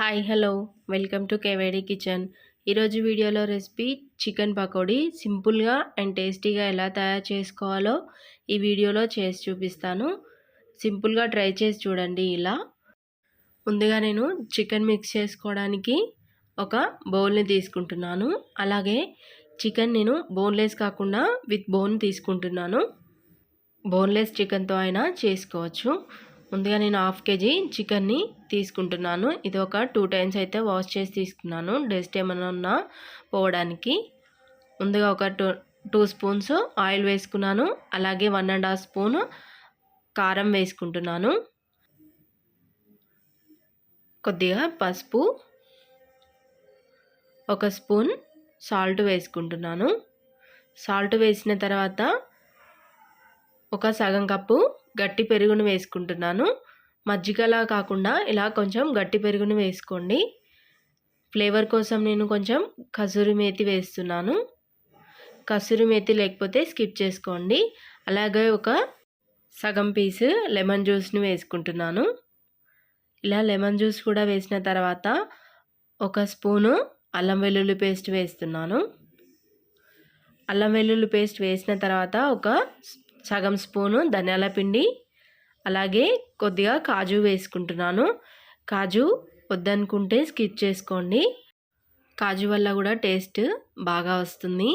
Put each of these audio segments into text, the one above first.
Hi hello. Welcome to కేవేడి kitchen. ఈరోజు వీడియోలో రెసిపీ చికెన్ పకోడీ. సింపుల్గా అండ్ టేస్టీగా ఎలా తయారు చేసుకోవాలో ఈ వీడియోలో చేసి చూపిస్తాను. సింపుల్గా ట్రై చేసి చూడండి ఇలా. ముందుగా నేను చికెన్ మిక్స్ చేసుకోవడానికి ఒక బౌల్ని తీసుకుంటున్నాను. అలాగే చికెన్ నేను బోన్లెస్ కాకుండా విత్ బోన్ తీసుకుంటున్నాను. బోన్లెస్ చికెన్తో అయినా చేసుకోవచ్చు. ముందుగా నేను హాఫ్ కేజీ చికెన్ని తీసుకుంటున్నాను. ఇది ఒక టూ టైమ్స్ అయితే వాష్ చేసి తీసుకున్నాను. డస్ట్ ఏమైనా ఉన్నా పోవడానికి. ముందుగా ఒక టూ టూ స్పూన్స్ ఆయిల్ వేసుకున్నాను. అలాగే వన్ అండ్ హాఫ్ స్పూన్ కారం వేసుకుంటున్నాను. కొద్దిగా పసుపు. ఒక స్పూన్ సాల్ట్ వేసుకుంటున్నాను. సాల్ట్ వేసిన తర్వాత ఒక సగం కప్పు గట్టి పెరుగును వేసుకుంటున్నాను. మజ్జిగలా కాకుండా ఇలా కొంచెం గట్టి పెరుగును వేసుకోండి. ఫ్లేవర్ కోసం నేను కొంచెం కసూరి మేతి వేస్తున్నాను. కసూరి మేతి లేకపోతే స్కిప్ చేసుకోండి. అలాగే ఒక సగం పీసు లెమన్ జ్యూస్ని వేసుకుంటున్నాను. ఇలా లెమన్ జ్యూస్ కూడా వేసిన తర్వాత ఒక స్పూను అల్లం వెల్లుల్లి పేస్ట్ వేస్తున్నాను. అల్లం వెల్లుల్లి పేస్ట్ వేసిన తర్వాత ఒక సగం స్పూను ధనియాల పిండి అలాగే కొద్దిగా కాజు వేసుకుంటున్నాను. కాజు వద్దనుకుంటే స్కిప్ చేసుకోండి. కాజు వల్ల కూడా టేస్ట్ బాగా వస్తుంది.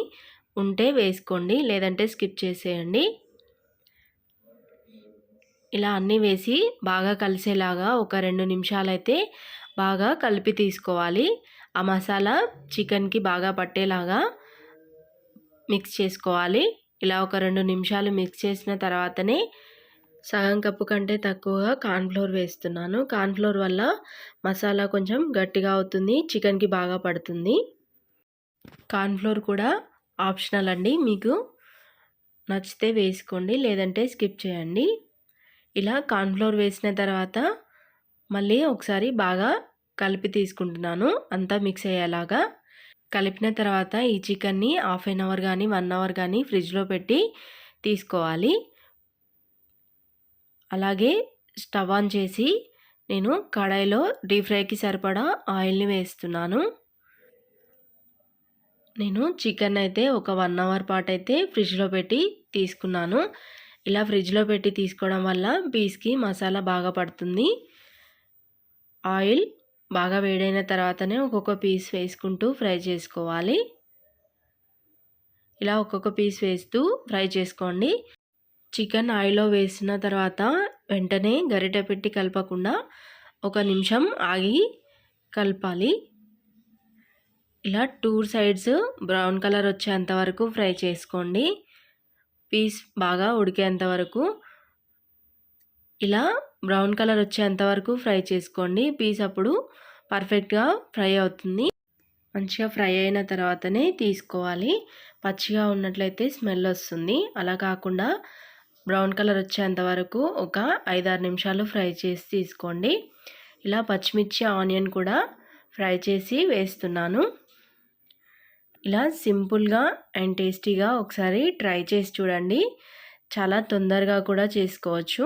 ఉంటే వేసుకోండి లేదంటే స్కిప్ చేసేయండి. ఇలా అన్నీ వేసి బాగా కలిసేలాగా ఒక రెండు నిమిషాలు అయితే బాగా కలిపి తీసుకోవాలి. ఆ మసాలా చికెన్కి బాగా పట్టేలాగా మిక్స్ చేసుకోవాలి. ఇలా ఒక రెండు నిమిషాలు మిక్స్ చేసిన తర్వాతనే సగం కప్పు కంటే తక్కువగా కార్న్ఫ్లోర్ వేస్తున్నాను. కార్న్ఫ్లోర్ వల్ల మసాలా కొంచెం గట్టిగా అవుతుంది చికెన్కి బాగా పడుతుంది. కార్న్ఫ్లోర్ కూడా ఆప్షనల్ అండి. మీకు నచ్చితే వేసుకోండి లేదంటే స్కిప్ చేయండి. ఇలా కార్న్ఫ్లోర్ వేసిన తర్వాత మళ్ళీ ఒకసారి బాగా కలిపి తీసుకుంటున్నాను. అంతా మిక్స్ అయ్యేలాగా. కలిపిన తర్వాత ఈ చికెన్ని హాఫ్ అన్ అవర్ కానీ వన్ అవర్ కానీ ఫ్రిడ్జ్లో పెట్టి తీసుకోవాలి. అలాగే స్టవ్ ఆన్ చేసి నేను కడాయిలో డీప్ ఫ్రైకి సరిపడా ఆయిల్ని వేస్తున్నాను. నేను చికెన్ అయితే ఒక వన్ అవర్ పాటు అయితే ఫ్రిడ్జ్లో పెట్టి తీసుకున్నాను. ఇలా ఫ్రిడ్జ్లో పెట్టి తీసుకోవడం వల్ల పీస్కి మసాలా బాగా పడుతుంది. ఆయిల్ బాగా వేడైన తర్వాతనే ఒక్కొక్క పీస్ వేసుకుంటూ ఫ్రై చేసుకోవాలి. ఇలా ఒక్కొక్క పీస్ వేస్తూ ఫ్రై చేసుకోండి. చికెన్ ఆయిల్లో వేసిన తర్వాత వెంటనే గరిటె పెట్టి కలపకుండా ఒక నిమిషం ఆగి కలపాలి. ఇలా టూ సైడ్స్ బ్రౌన్ కలర్ వచ్చేంత వరకు ఫ్రై చేసుకోండి. పీస్ బాగా ఉడికేంత వరకు ఇలా బ్రౌన్ కలర్ వచ్చేంత వరకు ఫ్రై చేసుకోండి. పీస్ అప్పుడు పర్ఫెక్ట్గా ఫ్రై అవుతుంది. మంచిగా ఫ్రై అయిన తర్వాతనే తీసుకోవాలి. పచ్చిగా ఉన్నట్లయితే స్మెల్ వస్తుంది. అలా కాకుండా బ్రౌన్ కలర్ వచ్చేంత వరకు ఒక ఐదారు నిమిషాలు ఫ్రై చేసి తీసుకోండి. ఇలా పచ్చిమిర్చి ఆనియన్ కూడా ఫ్రై చేసి వేస్తున్నాను. ఇలా సింపుల్గా అండ్ టేస్టీగా ఒకసారి ట్రై చేసి చూడండి. చాలా తొందరగా కూడా చేసుకోవచ్చు.